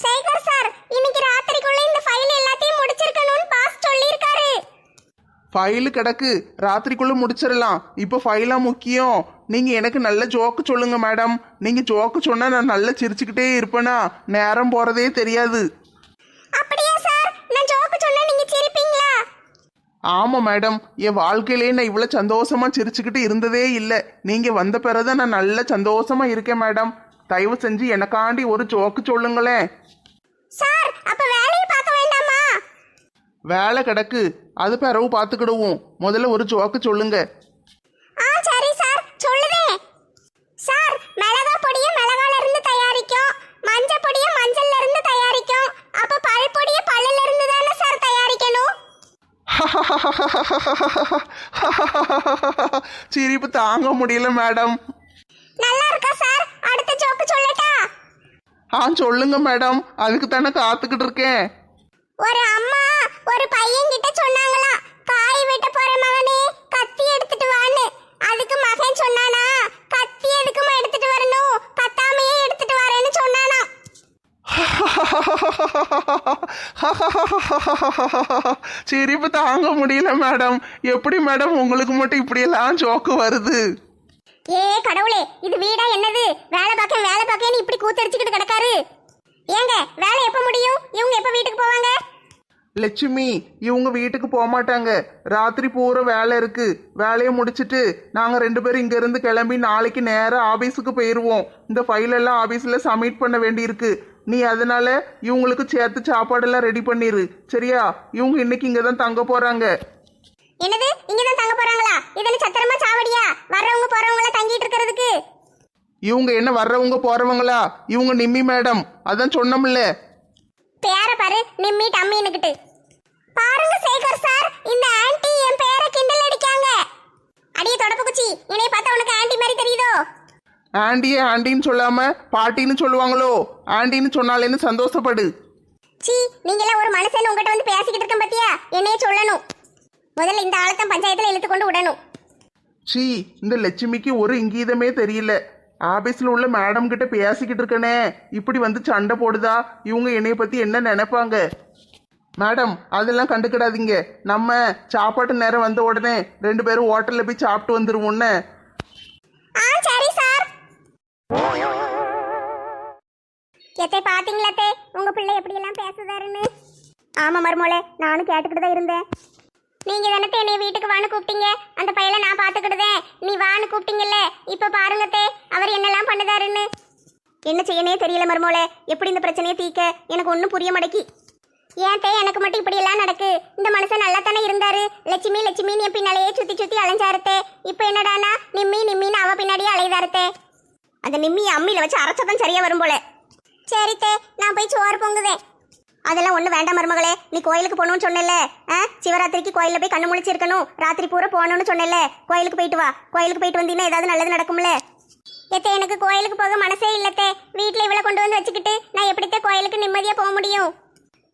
Sekar sir இன்னைக்கு ராத்திரிக்குள்ள இந்த file எல்லாத்தையும் முடிச்சிருக்கணும்னு பாஸ் சொல்லியிருக்காரு. ஃபைலு கிடக்கு. ராத்திரிக்குள்ள முடிச்சிடலாம். இப்போ ஃபைலா முக்கியம். நீங்க எனக்கு நல்ல ஜோக்கு சொல்லுங்க மேடம் நீங்க ஜோக்கு சொன்னா நான் நல்லா சிரிச்சுக்கிட்டே இருப்பேனா? நேரம் போறதே தெரியாது. அப்படியா சார்? நான் ஜோக்கு சொன்னா நீங்க சிரிப்பீங்களா? ஆமா மேடம் என் வாழ்க்கையிலே நான் இவ்வளோ சந்தோஷமா சிரிச்சுக்கிட்டு இருந்ததே இல்லை. நீங்க வந்த பிறகுதான் நான் நல்ல சந்தோஷமா இருக்கேன் மேடம் தயவு செஞ்சு எனக்காண்டி ஒரு ஜோக்கு சொல்லுங்களேன். சார் அப்ப வேலையை பார்க்க வேண்டாமா? வேலை கிடக்கு அது பிறகு பார்த்துக்கிடுவோம். முதல்ல ஒரு ஜோக்கு சொல்லுங்க. ஆ சரி சார் சொல்லுதே. சார் மிளகா பொடியை மிளகால இருந்து தயாரிக்கும். மஞ்சள் பொடியை மஞ்சள்ல இருந்து தயாரிக்கும். அப்ப பல் பொடியை பல்லுல இருந்து தானே சார் தயாரிக்கணும்? சிரிப்பு தாங்க முடியல மேடம் நல்லா இருக்கா சார் அடுத்த ஜோக்கு சொல்லட்டா ஆ சொல்லுங்க மேடம். அதுக்கு தானே காத்துக்கிட்டு இருக்கேன். ஒரு அம்மா ஒரு பையன் கிட்ட சொன்னாங்களாம் காய் வெட்ட போற மகனே கத்தி எடுத்துட்டு வான்னு. அதுக்கு மகன் சொன்னானா கத்தி எதுக்குமா எடுத்துட்டு வரணும்? கத்தாமையே எடுத்துட்டு வரேன்னு சொன்னானா. சிரிப்பு தாங்க முடியல மேடம். எப்படி மேடம் உங்களுக்கு மட்டும் இப்படியெல்லாம் ஜோக்கு வருது? ஏ கடவுளே இது வீடா என்னது? வேலை பார்க்க வேலை பார்க்கன்னு இப்படி கூத்தடிச்சுக்கிட்டு கிடக்காரு. ஏங்க வேலை எப்ப முடியும்? இவங்க எப்ப வீட்டுக்கு போவாங்க? லட்சுமி இவங்க வீட்டுக்கு போக மாட்டாங்க ராத்திரி பூரா வேலை இருக்கு. வேலையை முடிச்சிட்டு நாங்க ரெண்டு பேரும் இங்க இருந்து கிளம்பி நாளைக்கு நேராக ஆபீஸுக்கு போயிருவோம். இந்த ஃபைல் எல்லாம் ஆபீஸ்ல சப்மிட் பண்ண வேண்டியிருக்கு. நீ அதனால இவங்களுக்கு சேர்த்து சாப்பாடெல்லாம் ரெடி பண்ணிரு. சரியா? இவங்க இன்னைக்கு இங்க தான் தங்க போறாங்க. என்னது? இங்க தான் தங்க போறாங்களா? இதென்ன சத்திரமா சாவடியா? வர்றவங்க போறவங்கள தங்கிட்டு இருக்கிறதுக்கு? இவங்க என்ன வர்றவங்க போறவங்களா? இவங்க நிம்மி மேடம். அதான் சொன்னோம்ல. பேர பாரு நிம்மி டம்மின்னுக்கிட்டு பாருங்க சேகர் சார் இந்த ஆன்ட்டி என் பேரை கிண்டல் அடிக்காங்க. அடியே தொடப்பு குச்சி என்னைய பார்த்தா உனக்கு ஆன்ட்டி மாதிரி தெரியுதோ? ஆண்டியே ஆண்டின்னு சொல்லாம பாட்டின்னு சொல்லுவாங்களோ? ஆண்டின்னு சொன்னாலேன்னு சந்தோஷப்படு. சீ நீங்களாம் ஒரு மனுஷன் உங்ககிட்ட வந்து பேசிக்கிட்டு இருக்கேன் பாத்தியா? என்னைய சொல்லணும். முதல்ல இந்த ஆளத்தான் பஞ்சாயத்துல இழுத்து கொண்டு விடணும். சீ இந்த லட்சுமிக்கு ஒரு இங்கீதமே தெரியல. ஆபீஸ்ல உள்ள மேடம் கிட்ட பேசிக்கிட்டு இருக்கனே. இப்படி வந்து சண்டை போடுதா? இவங்க என்னைய பத்தி என்ன நினைப்பாங்க? மேடம் அதெல்லாம் கண்டுக்கிடாதீங்க. நம்ம சாப்பாட்டு நேரம் வந்த உடனே ரெண்டு பேரும் ஹோட்டல்ல போய் சாப்பிட்டு வந்துருவோம்னு. ஆ சரி சார். எத்தை பாத்தீங்களா உங்க பிள்ளை எப்படி எல்லாம் பேசுதாருன்னு? ஆமா மருமோளே நானும் கேட்டுக்கிட்டு தான் இருந்தேன். நீங்க தானே என்னை வீட்டுக்கு வான்னு கூப்பிட்டீங்க? அந்த பையலை நான் பாத்துக்கிட்டுதேன் நீ வான்னு கூப்பிட்டீங்கல்ல. இப்ப பாருங்கத்தே அவர் என்னெல்லாம் பண்ணுதாருன்னு. என்ன செய்யனே தெரியல மருமோளே. எப்படி இந்த பிரச்சனையை தீக்க எனக்கு ஒன்றும் புரிய மாட்டேக்கி ஏன் தே எனக்கு மட்டும் இப்படி எல்லாம் நடக்கு? இந்த மனுஷன் நல்லா தானே இருந்தாரு. லட்சுமி லட்சுமின்னு என் பின்னாலேயே சுத்தி சுத்தி அலைஞ்சாருத்தே. இப்போ என்னடானா? நிம்மி நிம்மின்னு அவ பின்னாடியே அலைதாருத்தே அந்த நிம்மி அம்மியில வச்சு அரைச்சதான் சரியா வரும் போல. சரித்தே நான் போய் சோறு பொங்குவேன். அதெல்லாம் ஒண்ணு வேண்டாம் மருமகளே. நீ கோயிலுக்கு போகணும்னு சொன்னேல்ல. ஆ? சிவராத்திரிக்கு கோயிலில் போய் கண்ணு முழிச்சு இருக்கணும் ராத்திரி பூரா போகணும்னு சொன்னேல்ல. கோயிலுக்கு போயிட்டு வா. கோயிலுக்கு போயிட்டு வந்தீங்கன்னா ஏதாவது நல்லது நடக்கும்ல. எத்தே எனக்கு கோயிலுக்கு போக மனசே இல்லத்தே வீட்டில் இவ்வளோ கொண்டு வந்து வச்சுக்கிட்டு நான் எப்படித்தே கோயிலுக்கு நிம்மதியா போக முடியும்?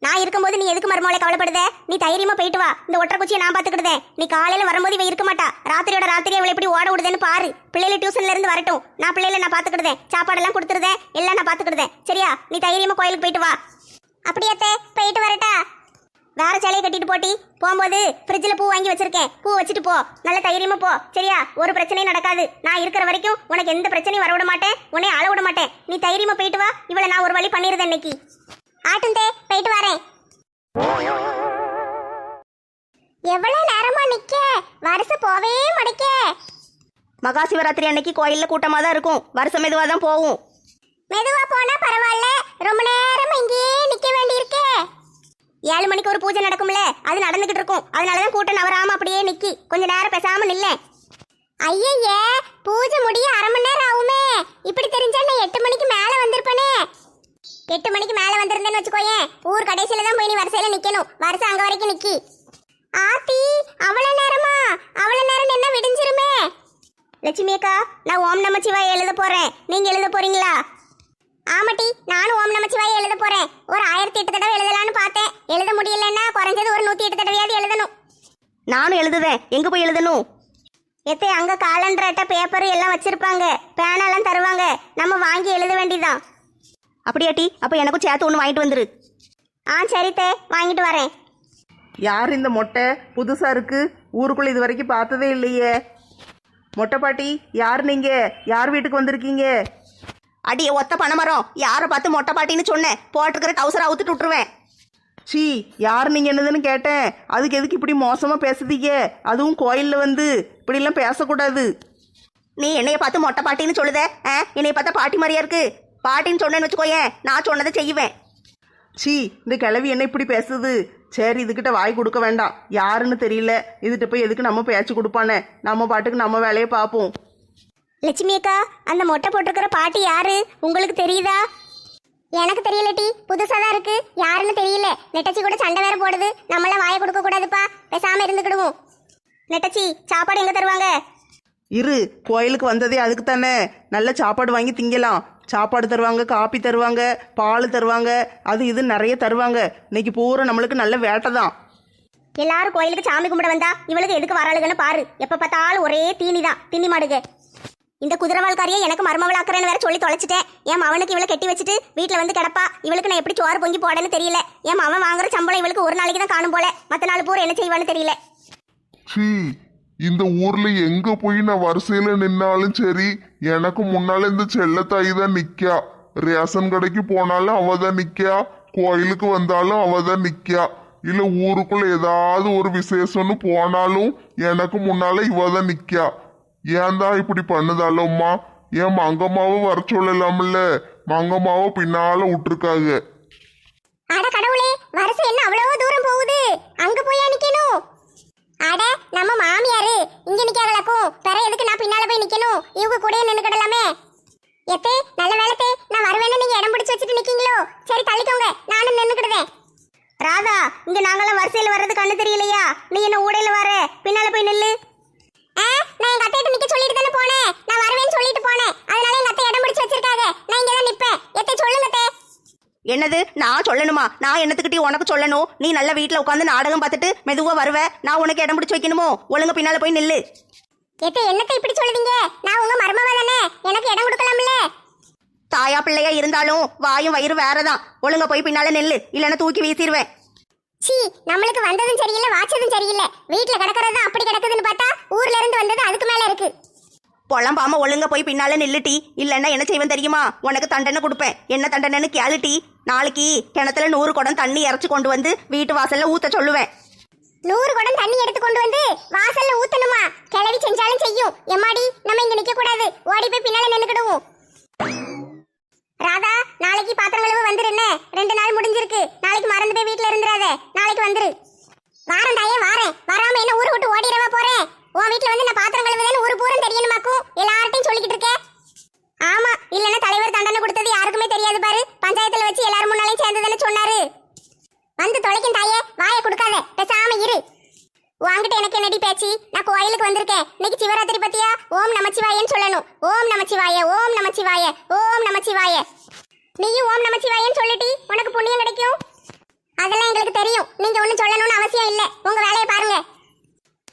நான் இருக்கும்போது நீ எதுக்கு மருமகளை கவலைப்படுத? நீ தைரியமா போயிட்டு வா. இந்த ஒற்றை குச்சியை நான் பாத்துக்கிடுதேன் நீ காலையில வரும்போது இவ இருக்க மாட்டா. ராத்திரியோட ராத்திரி அவளை எப்படி ஓட விடுதேன்னு பாரு. பிள்ளைல டியூஷன்ல இருந்து வரட்டும். நான் பிள்ளைல நான் பாத்துக்கிடுதேன் சாப்பாடெல்லாம் கொடுத்துருதேன். எல்லாம் நான் பாத்துக்கிடுதேன் சரியா? நீ தைரியமா கோயிலுக்கு போயிட்டு வா. அப்படியாத்தே போயிட்டு வரட்டா. வேற சேலையை கட்டிட்டு போட்டி. போகும்போது ஃப்ரிட்ஜில் பூ வாங்கி வச்சிருக்கேன். பூ வச்சுட்டு போ. நல்ல தைரியமா போ. சரியா? ஒரு பிரச்சனையும் நடக்காது. நான் இருக்கிற வரைக்கும் உனக்கு எந்த பிரச்சனையும் வர விட மாட்டேன். உன்னை அழ விட மாட்டேன். நீ தைரியமா போயிட்டு வா. இவளை நான் ஒரு வழி பண்ணிருந்தேன் இன்னைக்கு. ஆட்டும் தே போயிட்டு வரேன். எவ்வளவு நேரமா நிக்க? வருஷம் போவே மடிக்க. மகா சிவராத்திரி அன்னைக்கு கோயில்ல கூட்டமா தான் இருக்கும். வருஷம் மெதுவா தான் போகும். மெதுவா போனா பரவாயில்ல. ரொம்ப நேரமா இங்கேயே நிக்க வேண்டியிருக்கே ஏழு மணிக்கு ஒரு பூஜை நடக்கும்ல அது நடந்துகிட்டு இருக்கும் அதனாலதான் கூட்டம் நவராம அப்படியே நிக்கி. கொஞ்ச நேரம் பேசாம நில்ல. ஐயய்யே பூஜை முடிய அரை மணி நேரம் ஆகுமே. இப்படி தெரிஞ்சா நான் எட்டு மணிக்கு மேல வந்திருப்பேனே. எட்டு மணிக்கு மேல வந்திருந்தேன்னு வச்சுக்கோயேன். ஊர் கடைசியில தான் போய் நீ வரிசையில நிக்கணும். வருஷம் அங்க வரைக்கும் நிக்கி. ஆத்தி அவ்வளவு நேரமா? அவ்வளவு நேரம் என்ன விடிஞ்சிருமே. லட்சுமி அக்கா நான் ஓம் நமச்சிவாய எழுத போறேன். நீங்க எழுத போறீங்களா? ஆமாட்டி நானும் ஓம் நமச்சிவாய எழுத போறேன். ஒரு ஆயிரத்தி எட்டு தடவை எழுதலாம்னு பார்த்தேன். எழுத முடியலன்னா குறைஞ்சது ஒரு நூத்தி எட்டு தடவையாவது எழுதணும். நானும் எழுதுவேன். எங்க போய் எழுதணும்? எத்தே அங்க காலண்டர் அட்டை பேப்பர் எல்லாம் வச்சிருப்பாங்க. பேனெல்லாம் தருவாங்க. நம்ம வாங்கி எழுத வேண்டியதான் அப்படியாட்டி அப்போ எனக்கும் சேர்த்து ஒன்று வாங்கிட்டு வந்துரு. ஆ சரித்தே வாங்கிட்டு வரேன். யார் இந்த மொட்டை? புதுசா இருக்கு. ஊருக்குள்ள இது வரைக்கும் பார்த்ததே இல்லையே. மொட்டை பாட்டி யார் நீங்க? யார் வீட்டுக்கு வந்திருக்கீங்க? அடியே ஒத்த பணமரம் யாரை பார்த்து மொட்டை பாட்டின்னு சொன்னேன்? போட்டிருக்கிற டவுசரை அவுத்துட்டு விட்டுருவேன். சீ யார் நீங்க என்னதுன்னு கேட்டேன். அதுக்கு எதுக்கு இப்படி மோசமா பேசுதீங்க? அதுவும் கோயில்ல வந்து இப்படிலாம் பேசக்கூடாது. நீ என்னைய பார்த்து மொட்டை பாட்டின்னு சொல்லுத? ஆ? என்னைய பார்த்தா பாட்டி மாதிரியா இருக்கு? பாட்டின்னு சொன்னேன்னு வச்சுக்கோயேன் நான் சொன்னதை செய்வேன். சீ இந்த கிழவி என்ன இப்படி பேசுது? சரி இதுகிட்ட வாய் கொடுக்க வேண்டாம். யாருன்னு தெரியல. இதுகிட்ட போய் எதுக்கு நம்ம பேச்சு கொடுப்பானே? நம்ம பாட்டுக்கு நம்ம வேலையை பார்ப்போம். லட்சுமி அக்கா அந்த மொட்டை போட்டிருக்கிற பாட்டி யாரு? உங்களுக்கு தெரியுதா? எனக்கு தெரியல டி புதுசா தான் இருக்கு. யாருன்னு தெரியல. நெட்டச்சி கூட சண்டை வேற போடுது. நம்மளாம் வாயை கொடுக்க கூடாதுப்பா. பேசாம இருந்துக்கிடுவோம். நெட்டச்சி சாப்பாடு எங்க தருவாங்க? இரு கோயிலுக்கு வந்ததே அதுக்கு தானே. நல்ல சாப்பாடு வாங்கி திங்கலாம். சாப்பாடு தருவாங்க காப்பி தருவாங்க பால் தருவாங்க. அது இது நிறைய தருவாங்க. இன்னைக்கு பூரா நம்மளுக்கு நல்ல வேட்டை தான். எல்லாரும் கோயிலுக்கு சாமி கும்பிட வந்தா இவளுக்கு எதுக்கு வராளுகன்னு பாரு. எப்ப பார்த்தாலும் ஒரே தீனி தான் தின்னி மாடுக. இந்த குதிரவாள்காரியை எனக்கு மருமவளாக்குறேன்னு வேற சொல்லி தொலைச்சிட்டேன். என் மவனுக்கு இவளை கட்டி வச்சுட்டு வீட்டில் வந்து கிடப்பா. இவளுக்கு நான் எப்படி சோறு பொங்கி போடன்னு தெரியல. என் மவன் வாங்குற சம்பளம் இவளுக்கு ஒரு நாளைக்கு தான் காணும் போல. மற்ற நாள் பூரா என்ன செய்வான்னு தெரியல. சீ இந்த ஊர்ல எங்க போய் நான் வரிசையில நின்னாலும் சரி எனக்கு முன்னால இந்த செல்லத்தாய் தான் நிக்கா. ரேஷன் கடைக்கு போனாலும் அவ தான் நிக்கா. கோயிலுக்கு வந்தாலும் அவ தான் நிக்கா. இல்ல ஊருக்குள்ள ஏதாவது ஒரு விசேஷம்னு போனாலும் எனக்கு முன்னால இவ தான் நிக்கா. ஏன் இப்படி இப்படி பண்ணுதாலோம்மா ஏன் மங்கம்மாவை வர சொல்லலாம்ல? மங்கம்மாவை பின்னால விட்டுருக்காங்க. அட கடவுளே வருஷம் என்ன அவ்வளவு தூரம் போகுது? அங்க போய் நிக்கணும்? அட நம்ம மாமியாரு இங்க நிக்காதலக்கும் பெற எதுக்கு நான் பின்னால போய் நிக்கணும்? இவங்க கூடயே நின்னு கிடலாமே. எத்தே நல்ல வேலைத்தே நான் வருவேன்னு நீங்க இடம் பிடிச்சு வச்சுட்டு நிக்கீங்களோ? சரி தள்ளிக்கோங்க. நானும் நின்னுக்கிடுவேன் ராதா இங்க நாங்களாம் வரிசையில் வர்றது கண்ணு தெரியலையா? நீ என்ன ஊடையில வர? பின்னால போய் நில்லு. ஆ, நான் எங்க அத்தையிட்ட நிக்க சொல்லிட்டு தானே போனேன் நான் வருவேன்னு சொல்லிட்டு போனேன் அதனால எங்க அத்தை இடம் பிடிச்சு வச்சிருக்காங்க நான் இங்க தான் நிப்பேன் எத்தை சொல்லுங்க அத்தை என்னது? நான் சொல்லணுமா? நான் என்னத்துக்கிட்டே உனக்கு சொல்லணும்? நீ நல்ல வீட்டில் உட்காந்து நாடகம் பார்த்துட்டு மெதுவாக வருவ? நான் உனக்கு இடம் பிடிச்சி வைக்கணுமோ? ஒழுங்கு பின்னால போய் நில்லு. ஏத்த என்னத்தை இப்படி சொல்லுவீங்க நான் உங்க மருமவ தானே? எனக்கு இடம் கொடுக்கலாம்ல? தாயா பிள்ளையா இருந்தாலும் வாயும் வயிறு வேறதான். ஒழுங்க போய் பின்னால நில்லு. இல்லைன்னா தூக்கி வீசிடுவேன் சீ நம்மளுக்கு வந்ததும் சரியில்லை வாச்சதும் சரியில்லை. வீட்ல கிடக்கிறது அப்படி கிடக்குதுன்னு பார்த்தா ஊர்ல இருந்து வந்தது அதுக்கு மேல இருக்கு. புலம்பாம ஒழுங்க போய் பின்னால நில்லுட்டி இல்லைன்னா என்ன செய்வேன் தெரியுமா? உனக்கு தண்டனை கொடுப்பேன். என்ன தண்டனைன்னு கேளுட்டி நாளைக்கு கிணத்துல நூறு குடம் தண்ணி இறச்சி கொண்டு வந்து வீட்டு வாசல்ல ஊத்த சொல்லுவேன். நூறு குடம் தண்ணி எடுத்து கொண்டு வந்து வாசல்ல ஊத்தணுமா? கிளவி செஞ்சாலும் செய்யும். எம்மாடி நம்ம இங்க நிக்க கூடாது. ஓடி போய் பின்னால நின்னுக்கிடுவோம். ராதா நாளைக்கு பாத்திரம் கழுவு வந்துரு என்ன? ரெண்டு நாள் முடிஞ்சிருக்கு. நாளைக்கு மறந்து போய் வீட்ல இருந்துராத நாளைக்கு வந்துரு. வாரேன் தாயே வாரேன். வராம என்ன ஊரு விட்டு ஓடிடவா போறேன்? உன் வீட்ல வந்து நான் பாத்திரம் கழுவுதேன்னு ஒரு பூரம் தெரியணுமாக்கும் எல்லார்ட்டையும் சொல்லிக்கிட்டு இருக்கேன் ஆமா இல்லைன்னா தலைவர் தண்டனை கொடுத்தது யாருக்குமே தெரியாது பாரு. பஞ்சாயத்துல வச்சு எல்லாரும் முன்னாலையும் சேர்ந்ததுன்னு சொன்னாரு. வந்து தொலைக்கும் தாயே வாயை கொடுக்காத. பேசாம இரு. வாங்கிட்டு எனக்கு என்னடி பேச்சு? நான் கோயிலுக்கு வந்திருக்கேன். இன்னைக்கு சிவராத்திரி பத்தியா? ஓம் நமச்சிவாயன்னு சொல்லணும். ஓம் நமச்சிவாய ஓம் நமச்சிவாய ஓம் நமச்சிவாய. நீயும் ஓம் நமச்சிவாயன்னு சொல்லிட்டி உனக்கு புண்ணியம் கிடைக்கும்? அதெல்லாம் எங்களுக்கு தெரியும். நீங்க ஒன்றும் சொல்லணும்னு அவசியம் இல்லை. உங்க வேலையை பாருங்க.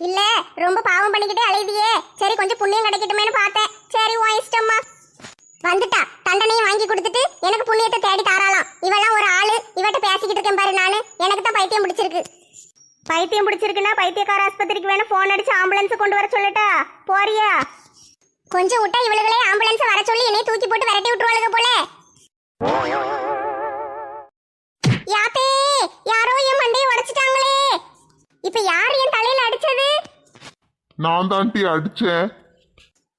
இல்ல ரொம்ப பாவம் பண்ணிக்கிட்டே அழுதியே சரி கொஞ்சம் புண்ணியம் கிடைக்கட்டுமேனு பார்த்தேன். சரி உன் இஷ்டம்மா. வந்துட்டா. தண்டனையும் வாங்கி கொடுத்துட்டு எனக்கு புண்ணியத்தை தேடி தாராளாம். இவெல்லாம் ஒரு ஆளு. இவட்ட பேசிக்கிட்டு இருக்கேன் பாரு நானு. எனக்கு தான் பைத்தியம் பிடிச்சிருக்கு. பைத்தியம் பிடிச்சிருக்குன்னா பைத்தியக்கார ஆஸ்பத்திரிக்கு வேணும் போன் அடிச்சு ஆம்புலன்ஸ் கொண்டு வர சொல்லட்டா? போறியா? கொஞ்சம் விட்டா இவளுகளே ஆம்புலன்ஸ் வர சொல்லி என்னை தூக்கி போட்டு விரட்டி விட்டுருவாளுங்க போல. யாத்தே யாரோ என் மண்டையை உடைச்சிட்டாங்களே. இப்ப யார் என் தலையில அடிச்சது? நான் தான்ட்டி அடிச்சேன்.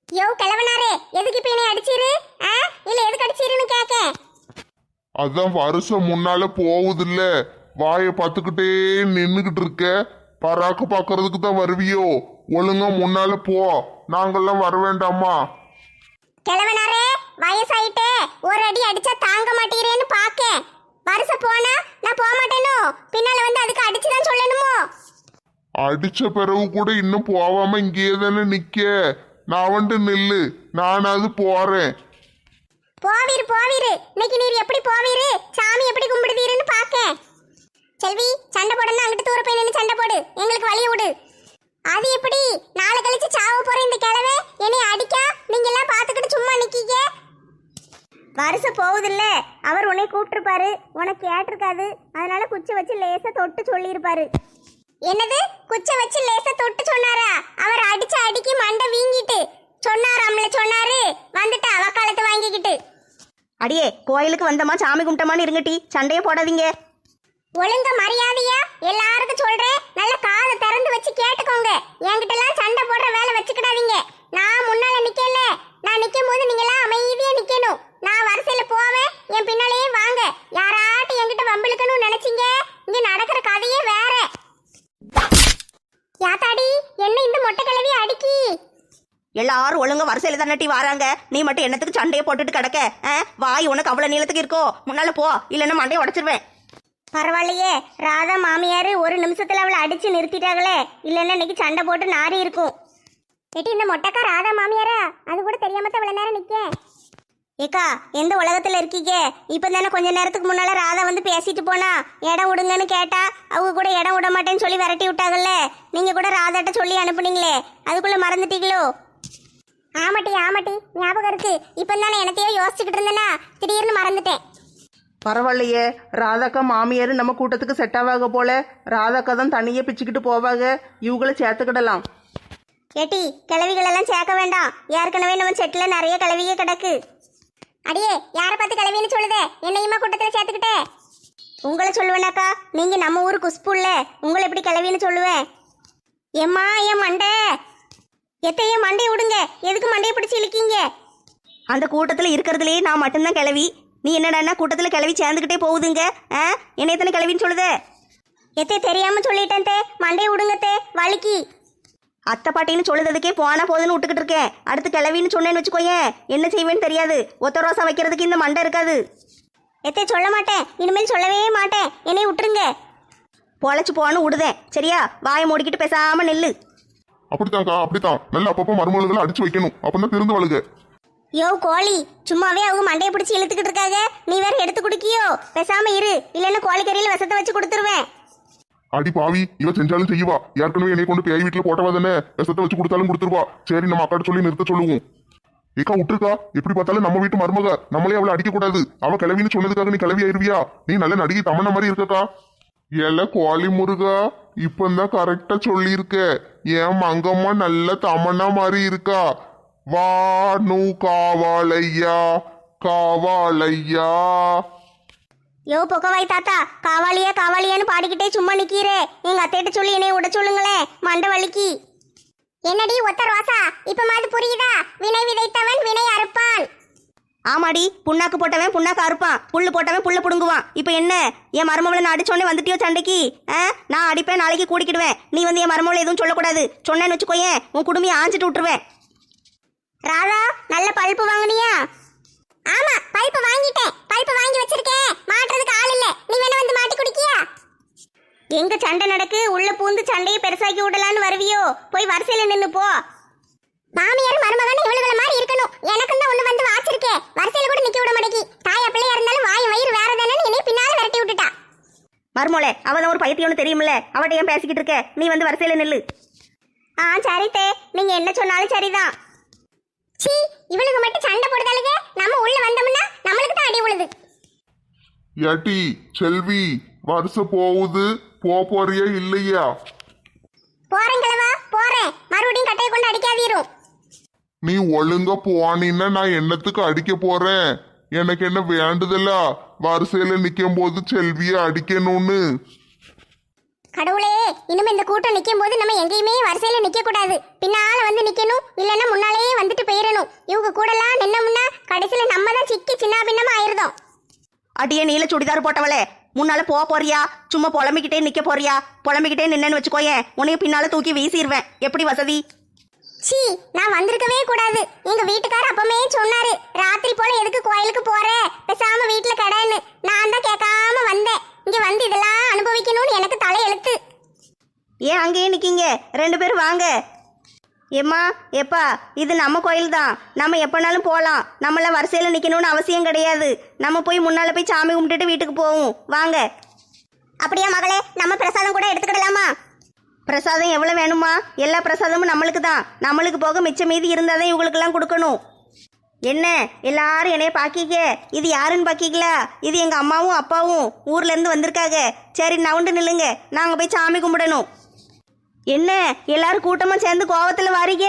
யோ கிழவனாரே எதுக்கு இப்ப என்னை அடிச்சிரு? ஆ? இல்ல எதுக்கு அடிச்சிருன்னு கேக்க. அதான் வருஷம் முன்னால போகுதுல்ல வாயை பார்த்துக்கிட்டே நின்னுகிட்டு இருக்க. பராக்கு பார்க்கறதுக்கு தான் வருவியோ? ஒழுங்கா முன்னால போ. நாங்கெல்லாம் வர வேண்டாமா? கிழவனாரே வயசாயிட்டே ஒரு அடி அடிச்சா தாங்க மாட்டீரேன்னு பாக்க. வருஷம் போனா நான் போக மாட்டேனோ? பின்னால வந்து அதுக்கு அடிச்சுதான் சொல்லணுமோ? அடிச்ச பிறவு கூட இன்னும் போவாம இங்கேயே தானே நிக்க. நான் வந்து நில்லு. நானாவது போறேன். போவீர் போவீரு. இன்னைக்கு நீர் எப்படி போவீரு? சாமி எப்படி கும்பிடுவீருன்னு பாக்க. செல்வி சண்டை போடணும் அங்கிட்டு தூர போய் நின்று சண்டை போடு. எங்களுக்கு வழி விடு. அது எப்படி? நாளை கழிச்சு சாவ போற இந்த கிழவை என்னை அடிக்கா? நீங்க எல்லாம் பாத்துக்கிட்டு சும்மா நிக்கீங்க? வருஷம் போகுதுல்ல. அவர் உன்னை கூப்பிட்டுருப்பாரு. உனக்கு கேட்டிருக்காது. அதனால குச்சி வச்சு லேசா தொட்டு சொல்லியிருப்பாரு. என்னது? குச்சை வச்சு லேசா தொட்டு சொன்னாரா? அவர் அடிச்ச அடிக்கு மண்டை வீங்கிட்டு. சொன்னாராம்ல சொன்னாரு. வந்துட்டு அவக்காலத்தை வாங்கிக்கிட்டு. அடியே கோயிலுக்கு வந்தமா சாமி கும்பிட்டமான்னு இருங்கட்டி சண்டையே போடாதீங்க. ஒழுங்க மரியாதையா? எல்லாருக்கும் சொல்றேன். நல்ல காதை திறந்து வச்சு கேட்டுக்கோங்க. என்கிட்ட எல்லாம் சண்டை போடுற வேலை வச்சுக்கிடாதீங்க. நான் முன்னால நிக்கல. நான் நிக்கும் போது நீங்க எல்லாம் அமைதியா நிக்கணும். நான் வரிசையில போவேன். என் பின்னாலேயே வாங்க. யாராட்டும் என்கிட்ட வம்பிழுக்கணும்னு நினைச்சீங்க? இங்க நடக்கிற கதையே வேற. யாத்தாடி என்ன இந்த மொட்டை கிழவி அடிக்கி? எல்லாரும் ஒழுங்கா வரிசையில தானட்டி வராங்க. நீ மட்டும் என்னத்துக்கு சண்டையை போட்டுட்டு கிடக்க? ஆ? வாய் உனக்கு அவ்வளவு நீளத்துக்கு இருக்கோ? முன்னால போ இல்லைன்னா மண்டையை உடைச்சிருவேன். பரவாயில்லையே ராதா மாமியார் ஒரு நிமிஷத்துல அவளை அடிச்சு நிறுத்திட்டாங்களே. இல்லைன்னா இன்னைக்கு சண்டை போட்டு நாரி இருக்கும். ஏட்டி இந்த மொட்டைக்கா ராதா மாமியாரா? அது கூட தெரியாம தான் இவ்வளவு நேரம் நிக்க ஏக்கா எந்த உலகத்துல இருக்கீங்க? இப்ப தானே கொஞ்ச நேரத்துக்கு முன்னால ராதா வந்து பேசிட்டு போனா. இடம் விடுங்கன்னு கேட்டா அவங்க கூட இடம் விட மாட்டேன்னு சொல்லி விரட்டி விட்டாங்கல்ல. நீங்க கூட ராதாட்ட சொல்லி அனுப்புனீங்களே அதுக்குள்ள மறந்துட்டீங்களோ? ஆமாட்டி ஆமாட்டி ஞாபகம் இருக்கு. இப்ப தானே எனத்தையோ யோசிச்சுக்கிட்டு இருந்தேனா திடீர்னு மறந்துட்டேன். பரவாயில்லையே ராதாக்கா மாமியார் நம்ம கூட்டத்துக்கு செட் ஆவாக போல. ராதாக்கா தான் தனியே பிச்சுக்கிட்டு போவாங்க இவங்கள சேர்த்துக்கிடலாம். ஏட்டி கிளவிகள் எல்லாம் சேர்க்க வேண்டாம். ஏற்கனவே நம்ம செட்ல நிறைய கிளவியே கிடக்கு. அடியே யாரை பார்த்து கிளவின்னு சொல்லுதே? என்னையுமா கூட்டத்தில் சேர்த்துக்கிட்டே. உங்களை சொல்லுவேனாக்கா நீங்க நம்ம ஊர் குஷ்புல்ல உங்களை எப்படி கிளவின்னு சொல்லுவேன். ஏம்மா என் மண்டை? எத்தைய மண்டையை விடுங்க. எதுக்கு மண்டையை பிடிச்சி இழுக்கீங்க? அந்த கூட்டத்தில் இருக்கிறதுலேயே நான் மட்டும்தான் கிளவி. நீ என்னடான்னா கூட்டத்தில் கிளவி சேர்ந்துக்கிட்டே போகுதுங்க. ஆ? என்ன எத்தனை கிளவின்னு சொல்லுது? எத்தை தெரியாமல் சொல்லிட்டேன் தே. மண்டையை விடுங்க தே வலிக்கி அத்தை பாட்டின்னு சொல்லுறதுக்கே போனா போதுன்னு விட்டுக்கிட்டு இருக்கேன். அடுத்து கிளவின்னு சொன்னேன்னு வச்சுக்கோயேன் என்ன செய்வேன்னு தெரியாது. ஒத்த ரோசா வைக்கிறதுக்கு இந்த மண்டை இருக்காது. எத்தை சொல்ல மாட்டேன். இனிமேல் சொல்லவே மாட்டேன். என்னை விட்டுருங்க. பொழைச்சு போன்னு விடுதேன். சரியா? வாயை மூடிக்கிட்டு பேசாம நெல்லு. அப்படித்தான்க்கா அப்படித்தான். நல்ல அப்பப்போ மருமகளை அடிச்சு வைக்கணும். அப்பதான் திருந்து வழுக. யோ கோழி சும்மாவே அவங்க மண்டையை பிடிச்சி இழுத்துக்கிட்டு இருக்காங்க நீ வேற எடுத்து குடிக்கியோ? பேசாம இரு. இல்லைன்னா கோழிக்கறியில விஷத்தை வச்சு கொடுத்துருவேன். அடி பாவி இவ செஞ்சாலும் செய்வா ஏற்கனவே என்னை கொண்டு பேய் வீட்டுல போட்டவா தானே? விஷத்தை வச்சு கொடுத்தாலும் கொடுத்துருவா. சரி நம்ம அக்காட்ட சொல்லி நிறுத்த சொல்லுவோம். ஏக்கா விட்டுருக்கா எப்படி பார்த்தாலும் நம்ம வீட்டு மருமக. நம்மளே அவளை அடிக்க கூடாது அவ கிளவின்னு சொன்னதுக்காக நீ கிளவி ஆயிருவியா? நீ நல்ல நடிகை தமிழ மாதிரி இருக்கக்கா? ஏல கோழி முருகா இப்பந்தான் கரெக்டா சொல்லியிருக்க. என் மங்கம்மா நல்ல தமனா மாதிரி இருக்கா? வா நூ காவாலையா? காவாலையா? யோ பொக்கவாய் தாத்தா காவாலியா காவாலியான்னு பாடிக்கிட்டே சும்மா நிக்கிறே. எங்க அத்தைகிட்ட சொல்லி என்னை விட சொல்லுங்களேன் மண்டை வலிக்கு என்னடி ஒத்த ரோசா? இப்ப மாதிரி புரியுதா? வினை விதைத்தவன் வினை அறுப்பான். ஆமாடி புண்ணாக்கு போட்டவன் புண்ணாக்கு அறுப்பான். புல்லு போட்டவன் புல்ல புடுங்குவான். இப்போ என்ன? என் மருமவளை நான் அடிச்சோடனே வந்துட்டியோ சண்டைக்கு? ஆ? நான் அடிப்பேன் நாளைக்கு கூடிக்கிடுவேன். நீ வந்து என் மருமவளை எதுவும் சொல்லக்கூடாது. சொன்னேன்னு வச்சுக்கோயேன் உன் குடுமையை ஆஞ்சிட்டு விட்டுருவேன். ராதா நல்ல பல்ப்பு வாங்குனியா? ஆமா பல்ப்பு வாங்கிட்டேன். பல்ப்பு வாங்கி வச்சிருக்கேன் மாட்டுறதுக்கு ஆள் இல்ல. நீ வேணா வந்து மாட்டி குடிக்கியா? எங்க சண்டை நடக்கு? உள்ள பூந்து சண்டையை பெருசாக்கி விடலான்னு வருவியோ? போய் வரிசையில நின்னு போ. மாமியார் மருமகன் இவளுகள மாதிரி இருக்கணும். எனக்கும் தான் ஒண்ணு வந்து வாச்சிருக்கே. வரிசையில கூட நிக்க விட மாட்டேங்கி. தாயா பிள்ளையா இருந்தாலும் வாய் வயிறு வேற தானே என்னை பின்னால விரட்டி விட்டுட்டா. மருமோளே அவ தான் ஒரு பைத்தியம்னு தெரியுமில்ல அவட்ட ஏன் பேசிக்கிட்டு இருக்க? நீ வந்து வரிசையில நில்லு. ஆ சரி தே நீங்க என்ன சொன்னாலும் சரிதான். சீ இவளுக்கு மட்டும் சண்டை போடுதாளுங்க நம்ம உள்ள வந்தோம்னா நம்மளுக்கு தான் அடி உழுது. ஏட்டி செல்வி வருஷம் போகுது. போ போறியா இல்லையா? போறேன் கிழவா போறேன். மறுபடியும் கட்டையை கொண்டு அடிக்காதீரும் நீ ஒழுங்கா போனீன்னா நான் என்னத்துக்கு அடிக்க போறேன்? எனக்கு என்ன வேண்டுதலா? வரிசையில நிக்கும் போது செல்விய அடிக்கணும்னு. கடவுளே இனிமே இந்த கூட்டம் நிக்கும் போது நம்ம எங்கேயுமே வரிசையில நிக்க கூடாது பின்னால வந்து நிக்கணும் இல்லைன்னா முன்னாலேயே வந்துட்டு போயிடணும் இவங்க கூடலாம் நின்னோம்னா கடைசியில நம்ம தான் சிக்கி சின்ன பின்னமா ஆயிருந்தோம் அடியே நீல சுடிதார் போட்டவளே முன்னால போக போறியா? சும்மா புலம்பிக்கிட்டே நிக்க போறியா? புலம்பிக்கிட்டே நின்னேன்னு வச்சுக்கோயேன் உன்னைய பின்னால தூக்கி வீசிடுவேன் எப்படி வசதி? சீ நான் வந்திருக்கவே கூடாது. எங்க வீட்டுக்காரர் அப்பமே சொன்னாரு ராத்திரி போல எதுக்கு கோயிலுக்கு போற? பேசாம வீட்டுல கடைன்னு. நான் தான் கேட்காம வந்தேன். இங்க வந்து இதெல்லாம் அனுபவிக்கணும்னு எனக்கு தலை எழுத்து ஏன் அங்கேயே நிக்கீங்க? ரெண்டு பேரும் வாங்க. ஏம்மா எப்பா இது நம்ம கோயில் தான் நம்ம எப்பனாலும் போகலாம் நம்மளாம் வரிசையில் நிற்கணும்னு அவசியம் கிடையாது. நம்ம போய் முன்னால் போய் சாமி கும்பிட்டுட்டு வீட்டுக்கு போவோம். வாங்க. அப்படியா மகளே? நம்ம பிரசாதம் கூட எடுத்துக்கிடலாமா? பிரசாதம் எவ்வளோ வேணுமா? எல்லா பிரசாதமும் நம்மளுக்கு தான் நம்மளுக்கு போக மிச்சம் மீதி இருந்தால் தான் இவங்களுக்கெல்லாம் கொடுக்கணும். என்ன? எல்லாரும் என்னைய பாக்கிக்க இது யாருன்னு பாக்கிக்கலா இது எங்க அம்மாவும் அப்பாவும் ஊர்ல இருந்து வந்திருக்காங்க. சரி நவுண்டு நில்லுங்க. நாங்க போய் சாமி கும்பிடணும். என்ன? எல்லாரும் கூட்டமா சேர்ந்து கோவத்துல வாரீங்க?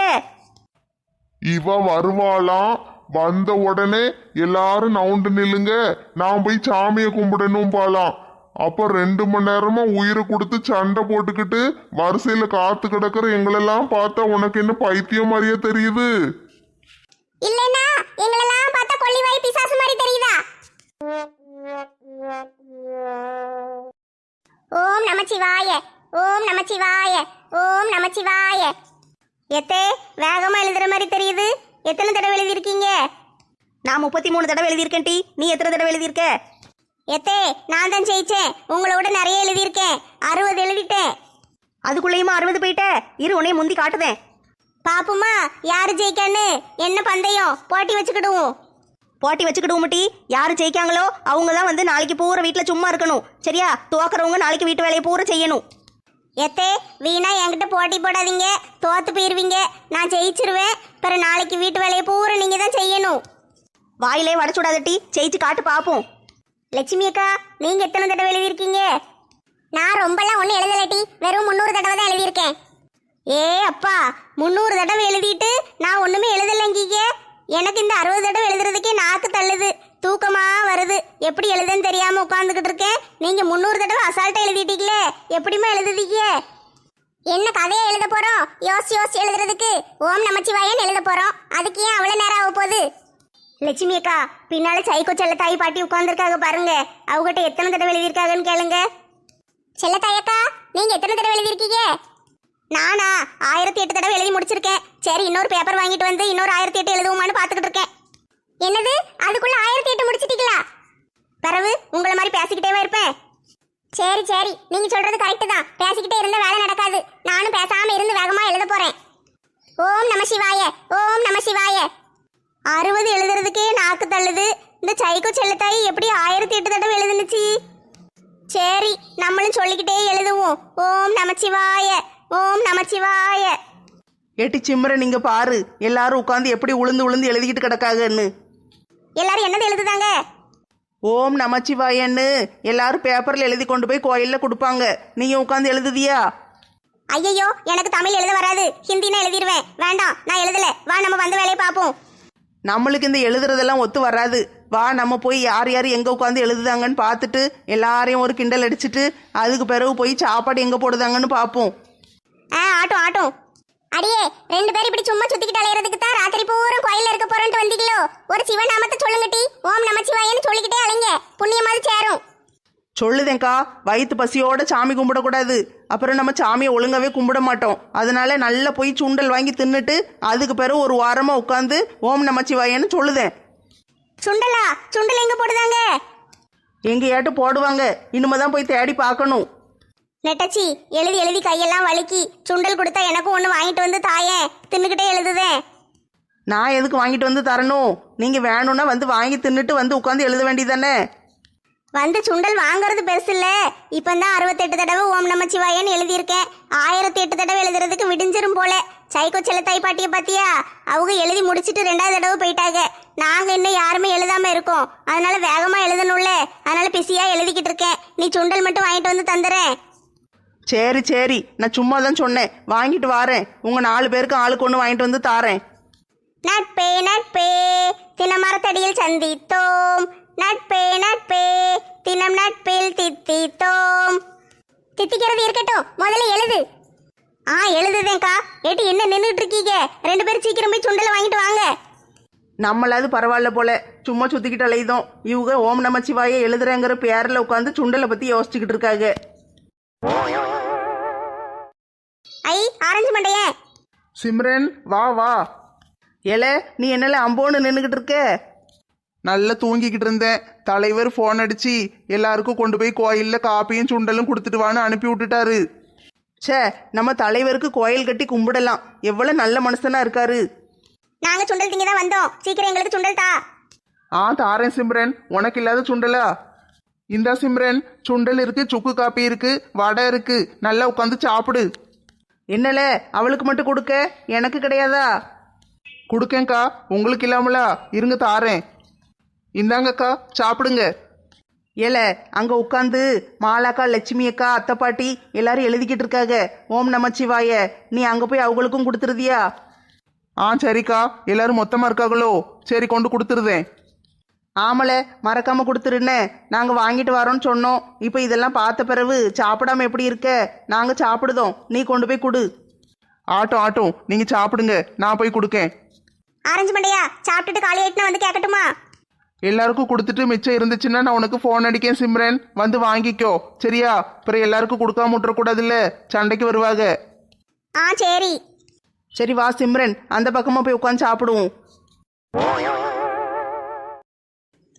இவ வருவாளாம் வந்த உடனே எல்லாரும் நவுண்டு நில்லுங்க. நான் போய் சாமியை கும்பிடணும் பாலாம். அப்ப ரெண்டு மணி நேரமா உயிரை கொடுத்து சண்டை போட்டுக்கிட்டு வரிசையில காத்து கிடக்குற எங்களெல்லாம் பார்த்தா உனக்கு என்ன பைத்தியம் மாதிரியே தெரியுது? இல்லைன்னா எங்களெல்லாம் பார்த்தா கொள்ளிவாய் பிசாசு மாதிரி தெரியுதா? ஓம் நமச்சிவாய ஓம் நமச்சிவாய ஓம் நமச்சிவாய. எத்தே வேகமா எழுதுற மாதிரி தெரியுது. எத்தனை தடவை எழுதியிருக்கீங்க? நான் முப்பத்தி மூணு தடவை எழுதியிருக்கேன் டி. நீ எத்தனை தடவை எழுதியிருக்க? எத்தே நான் தான் ஜெயிச்சேன். உங்களோட நிறைய எழுதியிருக்கேன். அறுபது எழுதிட்டேன். அதுக்குள்ளேயுமா அறுபது போயிட்ட? இரு உன்னைய முந்தி காட்டுதேன். பாப்புமா யாரு ஜெயிக்கான்னு? என்ன பந்தயம்? போட்டி வச்சுக்கிடுவோம். போட்டி வச்சுக்கிடுவோம் டி யாரு ஜெயிக்காங்களோ அவங்க தான் வந்து நாளைக்கு பூரா வீட்டில் சும்மா இருக்கணும். சரியா? துவக்கிறவங்க நாளைக்கு வீட்டு வேலையை பூரா செய்யணும். எத்தே வீணா என்கிட்ட போட்டி போடாதீங்க. தோத்து போயிருவீங்க. நான் ஜெயிச்சிருவேன். பிறகு நாளைக்கு வீட்டு வேலையை பூரா நீங்க தான் செய்யணும். வாயிலே வடச்சுடாத டி. ஜெயிச்சு காட்டு பார்ப்போம் லட்சுமி அக்கா நீங்க எத்தனை தடவை எழுதியிருக்கீங்க? நான் ரொம்பலாம் ஒன்றும் எழுதலட்டி வெறும் முந்நூறு தடவை தான் எழுதியிருக்கேன். ஏ அப்பா முந்நூறு தடவை எழுதிட்டு நான் ஒண்ணுமே எழுதலைங்கீங்க. எனக்கு இந்த அறுபது தடவை எழுதுறதுக்கே நாக்கு தள்ளுது. தூக்கமா வருது. எப்படி எழுதுன்னு தெரியாம உட்காந்துக்கிட்டு இருக்கேன். நீங்க முந்நூறு தடவை அசால்ட்டா எழுதிட்டீங்களே. எப்படிமா எழுதுதீங்க என்ன கதையை எழுத போறோம்? யோசி யோசி எழுதுறதுக்கு ஓம் நமச்சிவாயன் எழுத போறோம். அதுக்கு ஏன் அவ்வளவு நேரம் ஆக போகுது? லட்சுமி அக்கா பின்னால சைக்கோ செல்லத்தாய் பாட்டி உட்காந்துருக்காங்க பாருங்க. அவகிட்ட எத்தனை தடவை எழுதியிருக்காங்கன்னு கேளுங்க. செல்லத்தாயக்கா நீங்க எத்தனை தடவை எழுதியிருக்கீங்க? நானா ஆயிரத்தி எட்டு தடவை எழுதி முடிச்சிருக்கேன். சரி இன்னொரு பேப்பர் வாங்கிட்டு வந்து இன்னொரு ஆயிரத்தி எட்டு எழுதுவோமான்னு பார்த்துக்கிட்டு இருக்கேன். என்னது? அதுக்குள்ள ஆயிரத்தி எட்டு முடிச்சிட்டீங்களா? பிறகு உங்களை மாதிரி பேசிக்கிட்டேவா இருப்பேன்? சரி சரி. நீங்க சொல்றது கரெக்ட் தான். பேசிக்கிட்டே இருந்தா வேலை நடக்காது. நானும் பேசாம இருந்து வேகமா எழுத போறேன். ஓம் நம சிவாய ஓம் நம சிவாய. அறுபது எழுதுறதுக்கே நாக்கு தள்ளுது. இந்த சைக்கோ செல்லத்தாய் எப்படி ஆயிரத்தி எட்டு தடவை எழுதுனுச்சு? சரி நம்மளும் சொல்லிக்கிட்டே எழுதுவோம். ஓம் நமச்சிவாய ஓம் நமச்சிவாய. ஏட்டி சிம்மரை நீங்க பாரு. எல்லாரும் உட்காந்து எப்படி உளுந்து உளுந்து எழுதிக்கிட்டு கிடக்காங்கன்னு. எல்லாரும் என்னது எழுதுதாங்க? ஓம் நமச்சிவாயன்னு. எல்லாரும் பேப்பர்ல எழுதி கொண்டு போய் கோயில்ல கொடுப்பாங்க. நீங்க உட்காந்து எழுதுதியா? ஐயையோ எனக்கு தமிழ் எழுத வராது. ஹிந்தினா எழுதிடுவேன் வேண்டாம் நான் எழுதல. வா நம்ம வந்த வேலையை பார்ப்போம். நம்மளுக்கு இந்த எழுதுறதெல்லாம் ஒத்து வராது. வா நம்ம போய் யார் யார் எங்க உட்காந்து எழுதுதாங்கன்னு பார்த்துட்டு எல்லாரையும் ஒரு கிண்டல் அடிச்சிட்டு அதுக்கு பிறகு போய் சாப்பாடு எங்க போடுதாங்கன்னு பார்ப்போம். ஆ ஆட்டும் ஆட்டும். அடியே ரெண்டு பேரும் இப்படி சும்மா சுத்திக்கிட்டு அலையறதுக்கு தான் ராத்திரி பூரா கோயில்ல இருக்க போறோன்ட்டு வந்தீங்களோ? ஒரு சிவநாமத்தை சொல்லுங்க டி ஓம் நமச்சிவாயன்னு சொல்லிக்கிட்டே அலைங்க. புண்ணியமாவது சேரும். சொல்லுதேன்க்கா. வயிற்று பசியோட சாமி கும்பிடக்கூடாது. அப்புறம் நம்ம சாமியை ஒழுங்காவே கும்பிட மாட்டோம். அதனால நல்லா போய் சுண்டல் வாங்கி தின்னுட்டு அதுக்கு பிறகு ஒரு வாரமா உட்காந்து ஓம் நமச்சிவாயன்னு சொல்லுதேன். சுண்டலா? சுண்டல் எங்க போடுதாங்க? எங்கேயாட்டு போடுவாங்க. இனிமே தான் போய் தேடி பார்க்கணும். நெட்டச்சி எழுதி எழுதி கையெல்லாம் வலிக்கி சுண்டல் கொடுத்தா எனக்கும் ஒன்று வாங்கிட்டு வந்து தாயேன் தின்னுக்கிட்டே எழுதுதேன் நான் எதுக்கு வாங்கிட்டு வந்து தரணும்? நீங்க வேணும்னா வந்து வாங்கி தின்னுட்டு வந்து உட்காந்து எழுத வேண்டியதானே வந்து சுண்டல் வாங்குறது பெருசு இல்ல இப்பந்தான் அறுபத்தெட்டு தடவை ஓம் நமச்சிவாயன்னு எழுதியிருக்கேன். ஆயிரத்தி எட்டு தடவை எழுதுறதுக்கு விடிஞ்சிரும் போல. சைக்கோ செல்லத்தாய் பாட்டிய பாத்தியா? அவங்க எழுதி முடிச்சிட்டு ரெண்டாவது தடவை போயிட்டாங்க. நாங்க இன்னும் யாருமே எழுதாம இருக்கோம். அதனால வேகமா எழுதணும்ல. அதனால பிஸியா எழுதிக்கிட்டு இருக்கேன். நீ சுண்டல் மட்டும் வாங்கிட்டு வந்து தந்துறேன். சரி சரி. நான் சும்மா தான் சொன்னேன். வாங்கிட்டு வாரேன். உங்க நாலு பேருக்கு ஆளுக்கு ஒன்று வாங்கிட்டு வந்து தாரேன். நட்பே நட்பே. தினமரத்தடியில் சந்தித்தோம். நட்பே நட்பே. தினம் நட்பில் தித்தித்தோம். தித்திக்கிறது இருக்கட்டும். முதல்ல எழுது. ஆ எழுதுதேன்க்கா. ஏட்டி என்ன நின்றுட்டு இருக்கீங்க ரெண்டு பேரும் சீக்கிரம் போய் சுண்டலை வாங்கிட்டு வாங்க. நம்மளாவது பரவாயில்ல போல. சும்மா சுத்திக்கிட்டு அலையுதோம். இவங்க ஓம் நமச்சிவாய எழுதுறேங்கிற பேரில் உட்காந்து சுண்டலை பத்தி யோசிச்சுக்கிட்டு இருக்காங்க. ஆரஞ்சு மண்டையே. சிம்ரன் வா வா. ஏல நீ என்னல அம்போன்னு நின்றுக்கிட்டு இருக்க? நல்லா தூங்கிக்கிட்டு இருந்தேன். தலைவர் ஃபோன் அடிச்சு எல்லாருக்கும் கொண்டு போய் கோயில்ல காப்பியும் சுண்டலும் கொடுத்துட்டு வான்னு அனுப்பி விட்டுட்டாரு. ச்சே நம்ம தலைவருக்கு கோயில் கட்டி கும்பிடலாம். எவ்வளவு நல்ல மனுஷனா இருக்காரு. நாங்க சுண்டல் திங்க தான் வந்தோம். சீக்கிரம் எங்களுக்கு சுண்டல் தா. ஆ தாரேன் சிம்ரன். உனக்கு இல்லாத சுண்டலா? இந்தா சிம்ரன் சுண்டல் இருக்கு சுக்கு காப்பி இருக்கு வடை இருக்கு. நல்லா உட்காந்து சாப்பிடு. என்னல அவளுக்கு மட்டும் கொடுக்க? எனக்கு கிடையாதா? கொடுக்கேன்க்கா உங்களுக்கு இல்லாமலா? இருங்க தாரேன். இந்தாங்கக்கா சாப்பிடுங்க. ஏல அங்க உட்காந்து மாலாக்கா லட்சுமி அக்கா அத்தை பாட்டி எல்லாரும் எழுதிக்கிட்டு இருக்காங்க. ஓம் நமச்சிவாய நீ அங்க போய் அவங்களுக்கும் கொடுத்துருதியா? ஆ சரிக்கா. எல்லாரும் மொத்தமாக இருக்காங்களோ? சரி கொண்டு கொடுத்துருதேன் ஆமல மறக்காம கொடுத்துருன்னு நாங்க வாங்கிட்டு வரோம்னு சொன்னோம். இப்போ இதெல்லாம் பார்த்த பிறகு சாப்பிடாம எப்படி இருக்க? நாங்க சாப்பிடுதோம். நீ கொண்டு போய் கொடு. ஆட்டும் ஆட்டும் நீங்கள் சாப்பிடுங்க. நான் போய் கொடுக்கேன். ஆரஞ்சு மண்டையா சாப்பிட்டுட்டு காலி ஆயிட்டுனா வந்து கேட்கட்டுமா? எல்லாருக்கும் கொடுத்துட்டு மிச்சம் இருந்துச்சுன்னா நான் உனக்கு ஃபோன் அடிக்கேன் சிம்ரன். வந்து வாங்கிக்கோ. சரியா? அப்புறம் எல்லாருக்கும் கொடுக்காம விட்டுறக்கூடாதுல்ல? சண்டைக்கு வருவாங்க ஆ சரி. சரி வா சிம்ரன். அந்த பக்கமா போய் உட்காந்து சாப்பிடுவோம்.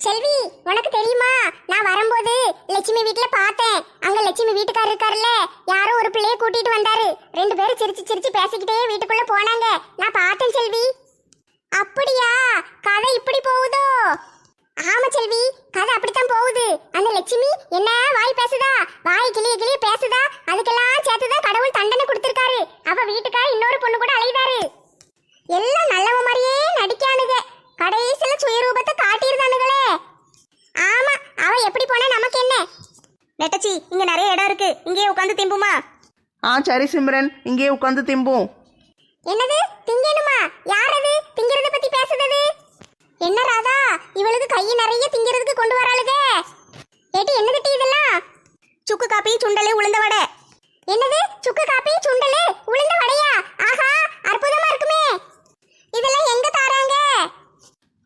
செல்வி உனக்கு தெரியுமா? நான் வரும்போது லட்சுமி வீட்ல பார்த்தேன். அங்க லட்சுமி வீட்டுக்காரர் இருக்காருல்ல. யாரோ ஒரு பிள்ளைய கூட்டிட்டு வந்தாரு. ரெண்டு பேரும் சிரிச்சு சிரிச்சு பேசிக்கிட்டே வீட்டுக்குள்ள போனாங்க. நான் பார்த்தேன் செல்வி. அப்படியா? கதை இப்படி போகுதோ? ஆமா செல்வி கதை அப்படித்தான் போகுது. அந்த லட்சுமி என்ன வாய் பேசுதா? வாய் கிளிய கிளிய பேசுதா? அதுக்கெல்லாம் சேர்த்துதான் கடவுள் தண்டனை கொடுத்திருக்காரு. அவ வீட்டுக்கார இன்னொரு பொண்ணு கூட அழைதாரு எல்லாம் நல்லவ மாதிரியே நடிக்கானுங்க. கடைசியில சுயரூபத்தை காட்டியிருந்தானுங்களே. ஆமா அவ எப்படி போனா நமக்கு என்ன? நெட்டச்சி இங்க நிறைய இடம் இருக்கு. இங்கேயே உட்காந்து திம்புமா? ஆ சரி சிம்ரன் இங்கேயே உட்காந்து திம்போம். என்னது? திங்கணுமா? யார் அது திங்கிறத பத்தி பேசுறது என்ன ராதா? இவளுக்கு கை நிறைய திங்கிறதுக்கு கொண்டு வராளுக ஏட்டி என்ன கட்டி இதெல்லாம்? சுக்கு காப்பி சுண்டலு உளுந்த வடை. என்னது? சுக்கு காப்பி சுண்டலு உளுந்த வடையா? ஆஹா அற்புதமா இருக்குமே. இதெல்லாம் எங்க தாராங்க?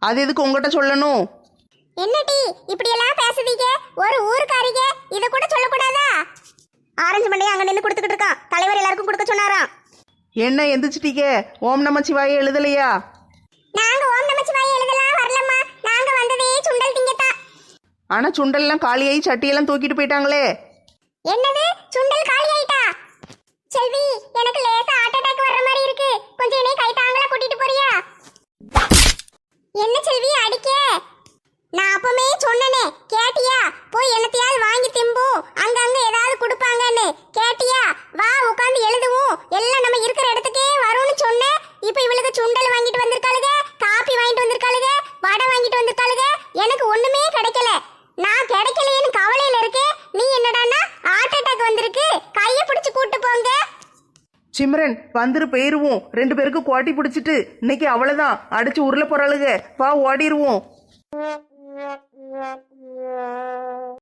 அது எதுக்கு உங்ககிட்ட சொல்லணும்? என்னடி இப்படி எல்லாம் பேசுதீங்க? ஒரு ஊருக்காரிங்க இத கூட சொல்லக்கூடாதா? ஆரஞ்சு மண்டையை அங்க நின்னு கொடுத்துக்கிட்டு இருக்கான். தலைவர் எல்லாருக்கும் கொடுக்க சொன்னாராம். என்ன எந்திரிச்சிட்டீங்க? ஓம் நமச்சிவாய எழுதலையா? நாங்க ஓம் நமச்சிவாய எழுதலாம் வரலம்மா. நாங்க வந்ததே சுண்டல் திங்கத்தான் ஆனா சுண்டல்லாம் காலியாகி சட்டியெல்லாம் தூக்கிட்டு போயிட்டாங்களே. என்னது? சுண்டல் காலி ஆயிட்டா செல்வி எனக்கு லேசா ஹார்ட் அட்டாக் வர்ற மாதிரி இருக்கு. கொஞ்சம் என்னை கை தாங்களா கூட்டிட்டு போறியா? என்ன செல்வி அடிக்க? நான் அப்பமே சொன்னனே கேட்டியா? போய் என்னத்தையாவது வாங்கி திம்பு. அங்கங்க ஏதாவது கொடுப்பாங்கன்னு. கேட்டியா? வா உட்காந்து எழுதுவோம். எல்லாம் நம்ம இருக்கிற இடத்துக்கே வரும்னு சொன்னேன் இப்போ இவளுக்கு சுண்டல் வாங்கிட்டு வந்திருக்காளுக காப்பி வாங்கிட்டு வந்திருக்காளுக வடை வாங்கிட்டு வந்திருக்காளுக. எனக்கு ஒண்ணுமே கிடைக்கல. நான் கிடைக்கலையேன்னு கவலையில இருக்கேன் நீ என்னடான்னா ஹார்ட் அட்டாக் வந்திருக்கு. கையை பிடிச்சு கூட்டு போங்க. சிம்ரன் வந்துரு போயிருவோம். ரெண்டு பேருக்கு கோட்டி பிடிச்சிட்டு இன்னைக்கு அவ்வளவுதான் அடிச்சு உருள போறாளுக. வா ஓடிடுவோம்